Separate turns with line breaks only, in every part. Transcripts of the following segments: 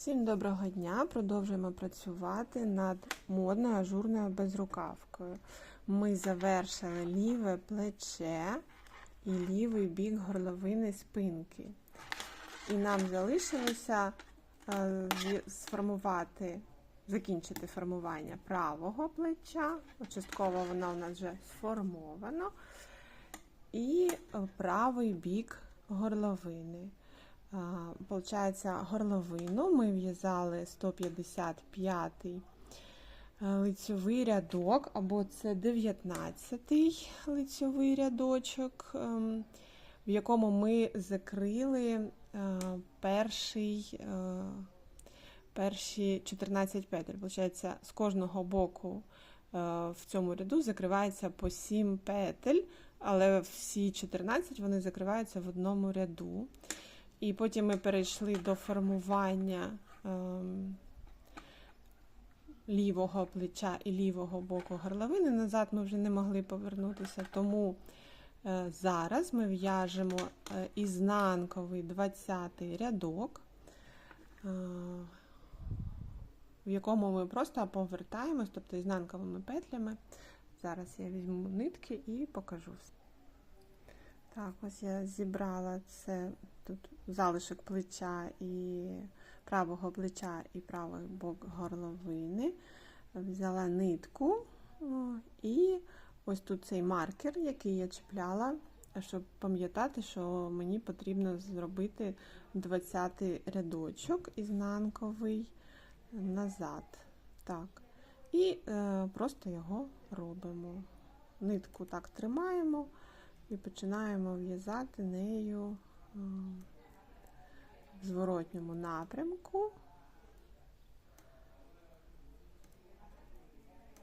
Всім доброго дня! Продовжуємо працювати над модною ажурною безрукавкою. Ми завершили ліве плече і лівий бік горловини спинки. І нам залишилося е, сформувати, закінчити формування правого плеча. Частково воно у нас вже сформовано. І е, правий бік горловини. Получається, горловину ми в'язали 155 лицьовий рядок, або це 19 лицьовий рядочок, в якому ми закрили е, перший, е, перші 14 петель. Получається, з кожного боку е, в цьому ряду закривається по 7 петель, але всі 14 вони закриваються в одному ряду. І потім ми перейшли до формування ем, лівого плеча і лівого боку горловини. Назад ми вже не могли повернутися, тому е, зараз ми в'яжемо е, ізнанковий 20-й рядок, е, в якому ми просто повертаємось, тобто ізнанковими петлями. Зараз я візьму нитки і покажу все. Так, ось я зібрала це тут залишок плеча і правого плеча і правий бок горловини. Взяла нитку і ось тут цей маркер, який я чіпляла, щоб пам'ятати, що мені потрібно зробити 20-й рядочок ізнанковий назад. Так. І е, просто його робимо. Нитку так тримаємо і починаємо в'язати нею в зворотньому напрямку.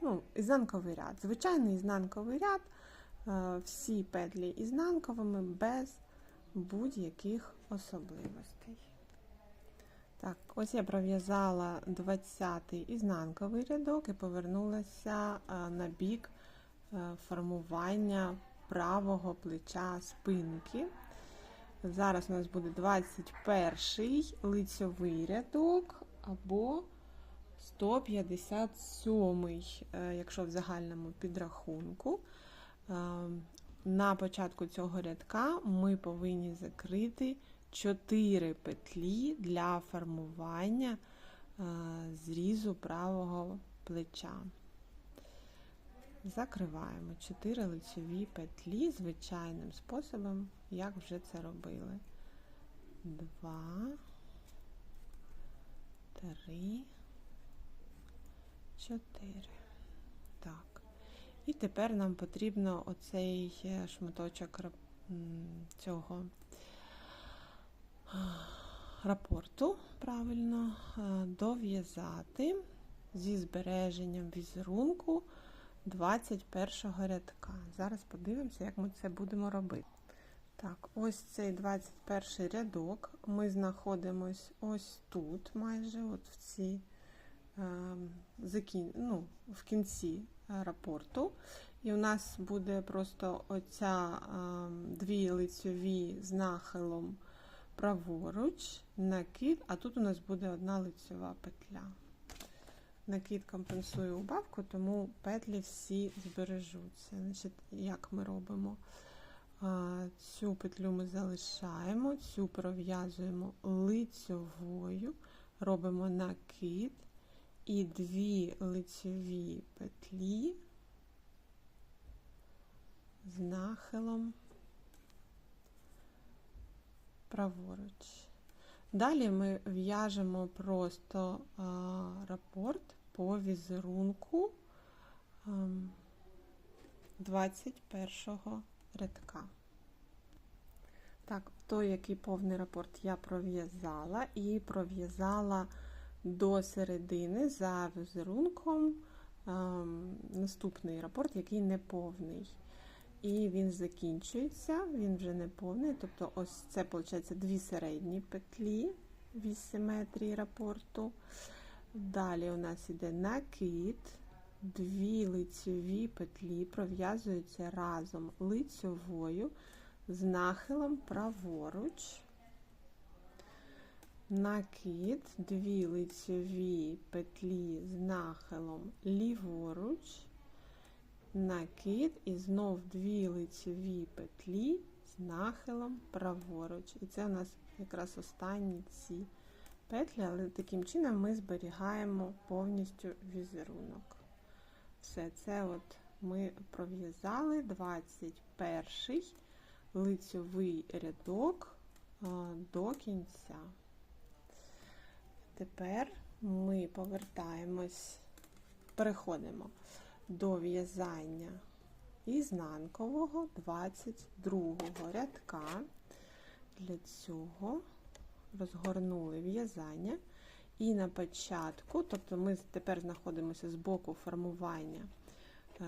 Ну, ізнанковий ряд. Звичайний ізнанковий ряд, е, всі петлі ізнанковими без будь-яких особливостей. Так, ось я пров'язала 20-й ізнанковий рядок і повернулася е, на бік е, формування правого плеча спинки. Зараз у нас буде 21 лицьовий рядок або 157-й, якщо в загальному підрахунку. Е, На початку цього рядка ми повинні закрити 4 петлі для формування е, зрізу правого плеча. Закриваємо 4 лицеві петлі звичайним способом, як вже це робили. 2, 3, 4. Так. І тепер нам потрібно оцей шматочок цього рапорту правильно дов'язати зі збереженням візерунку 21 рядка. Зараз подивимося, як ми це будемо робити. Так, ось цей 21 рядок. Ми знаходимось ось тут, майже от в ці, е, ну, в кінці рапорту. І у нас буде просто оця е, дві лицьові з нахилом праворуч, накид, а тут у нас буде одна лицьова петля. Накид компенсує убавку, тому петлі всі збережуться. Значить, Як ми робимо? Цю петлю ми залишаємо, цю пров'язуємо лицьовою, робимо накид і дві лицьові петлі з нахилом праворуч. Далі ми в'яжемо просто рапорт по візерунку а, 21 рядка. Так, той, який повний рапорт я пров'язала і пров'язала до середини за візерунком а, наступний рапорт, який не повний. І він закінчується, він вже не повний. Тобто, ось це, виходить, дві середні петлі в симетрії рапорту. Далі у нас іде накид, дві лицьові петлі пров'язуються разом лицьовою з нахилом праворуч. накид, дві лицьові петлі з нахилом ліворуч, накид і знов дві лицьові петлі з нахилом праворуч. І це у нас якраз останні ці петлі, але таким чином ми зберігаємо повністю візерунок. Все це от ми пров'язали 21 лицьовий рядок до кінця. Тепер ми повертаємось, переходимо до в'язання ізнанкового 22 рядка. Для цього розгорнули в'язання. І на початку, тобто ми тепер знаходимося з боку формування е,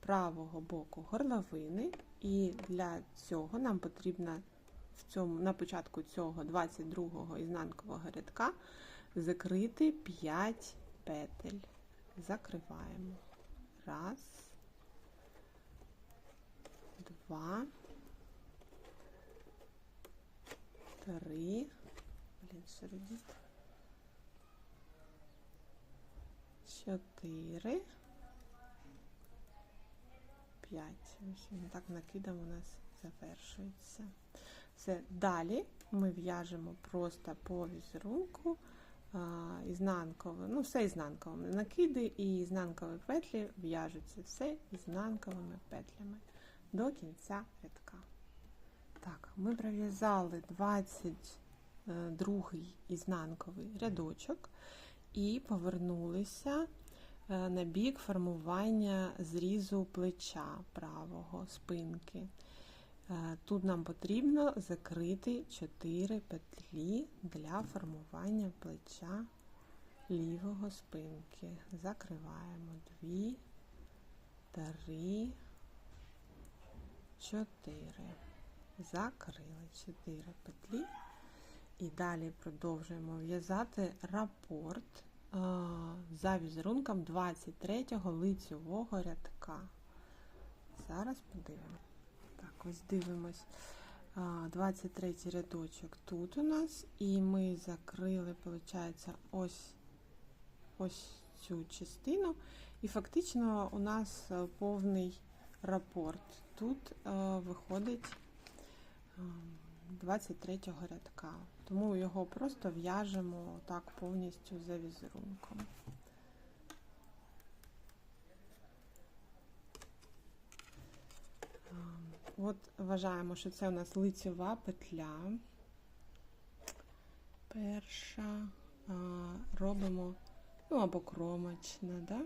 правого боку горловини, і для цього нам потрібно в цьому, на початку цього 22-го ізнанкового рядка закрити 5 петель. Закриваємо. Раз, два, три, блін, середіть. Чотири. П'ять. Так накидом у нас завершується. Все. Далі ми в'яжемо просто по візерунку ізнанково, ну все ізнанковими. Накиди і ізнанкові петлі в'яжуться все ізнанковими петлями до кінця рядка. Так, ми пров'язали 22 ізнанковий рядочок і повернулися е, на бік формування зрізу плеча правого спинки. Е, тут нам потрібно закрити 4 петлі для формування плеча лівого спинки. Закриваємо 2, 3, 4. Закрили 4 петлі. І далі продовжуємо в'язати рапорт е, за візерунком 23 го лицьового рядка. Зараз подивимося. Так, ось дивимось 23 рядочок тут у нас, і ми закрили, виходить, ось ось цю частину. І фактично у нас е, повний рапорт. Тут е, виходить 23 рядка. Тому його просто в'яжемо так повністю за візерунком. От вважаємо, що це у нас лицьова петля. Перша робимо, ну або кромочна, да?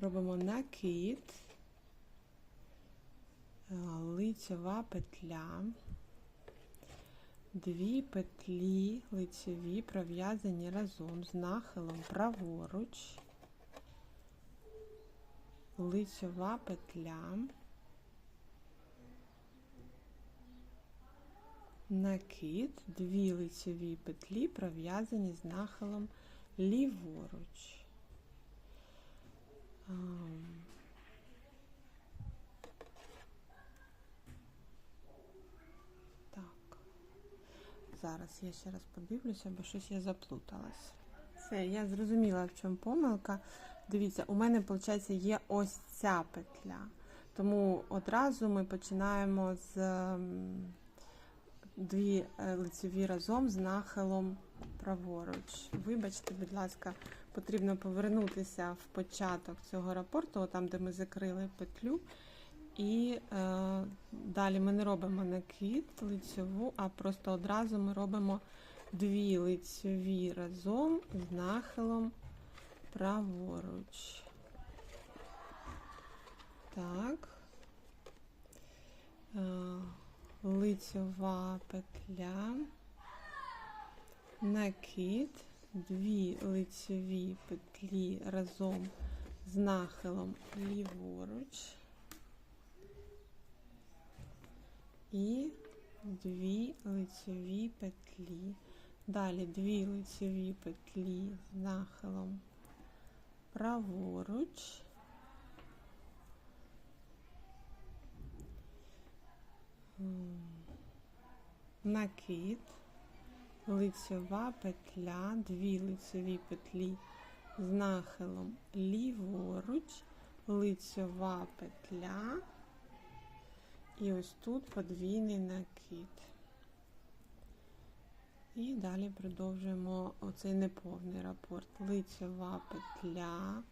робимо накид, лицьова петля, дві петлі лицьові пров'язані разом з нахилом праворуч, лицьова петля. накид, дві лицеві петлі пров'язані з нахилом ліворуч. Так, зараз я ще раз подивлюся, бо щось я заплуталась. Все, я зрозуміла, в чому помилка. Дивіться, у мене, виходить, є ось ця петля. Тому одразу ми починаємо з дві е, лицеві разом з нахилом праворуч. Вибачте, будь ласка, потрібно повернутися в початок цього рапорту, там, де ми закрили петлю. І е, далі ми не робимо накид лицеву, а просто одразу ми робимо дві лицеві разом з нахилом праворуч. Так. Е, лицьова петля, накид, дві лицьові петлі разом з нахилом ліворуч і дві лицьові петлі. Далі дві лицьові петлі з нахилом праворуч. накид, лицьова петля, дві лицьові петлі з нахилом ліворуч, лицьова петля. І ось тут подвійний накид. І далі продовжуємо оцей неповний рапорт. Лицьова петля,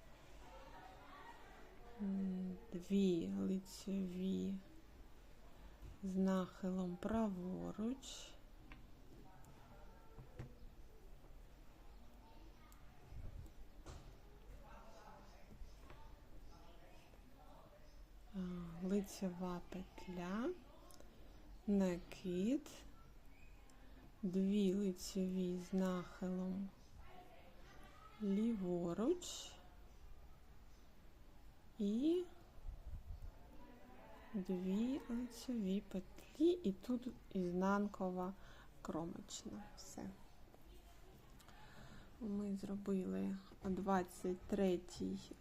дві лицьові з нахилом праворуч. А, Лицьова петля, накид, дві лицьові з нахилом ліворуч і дві лицьові петлі, і тут ізнанкова кромочна. Все. Ми зробили 23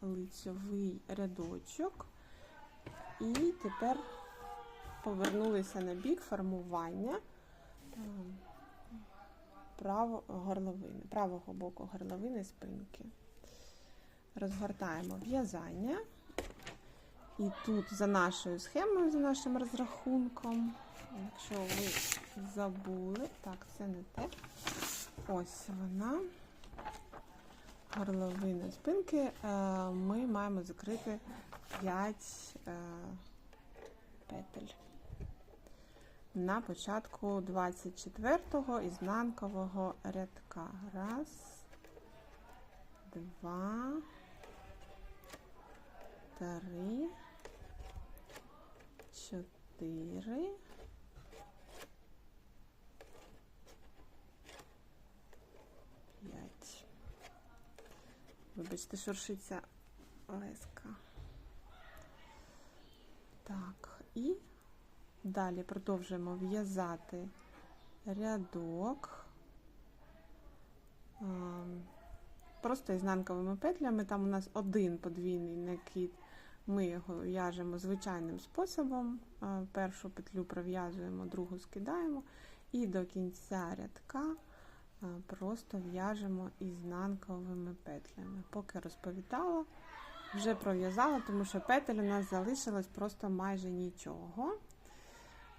лицьовий рядочок. І тепер повернулися на бік формування е, право горловини, правого боку горловини спинки. Розгортаємо в'язання. І тут за нашою схемою, за нашим розрахунком, якщо ви забули, так, це не те. Ось вона. Горловина спинки. Е, Ми маємо закрити 5 петель. На початку 24-го ізнанкового рядка. Раз, два, три, чотири. П'ять. Вибачте, шуршиться леска. Так, і далі продовжуємо в'язати рядок просто ізнанковими петлями. Там у нас один подвійний накид. Ми його в'яжемо звичайним способом. Першу петлю пров'язуємо, другу скидаємо, і до кінця рядка просто в'яжемо ізнанковими петлями. Поки розповідала вже пров'язала, тому що петель у нас залишилось просто майже нічого.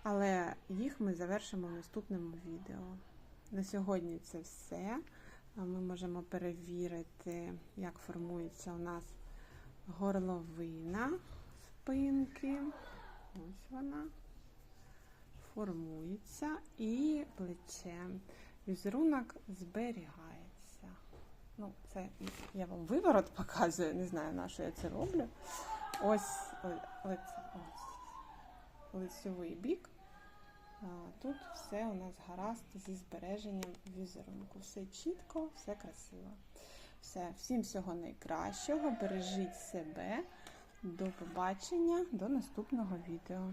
Але їх ми завершимо в наступному відео. На сьогодні це все. Ми можемо перевірити, як формується у нас горловина спинки. Ось вона формується і плече. Візерунок зберігає. Ну, це я вам виворот показую, не знаю, на що я це роблю. Ось лице, ось лицевий бік. Тут все у нас гаразд зі збереженням візерунку. Все чітко, все красиво. Все, всім всього найкращого. Бережіть себе. До побачення, до наступного відео.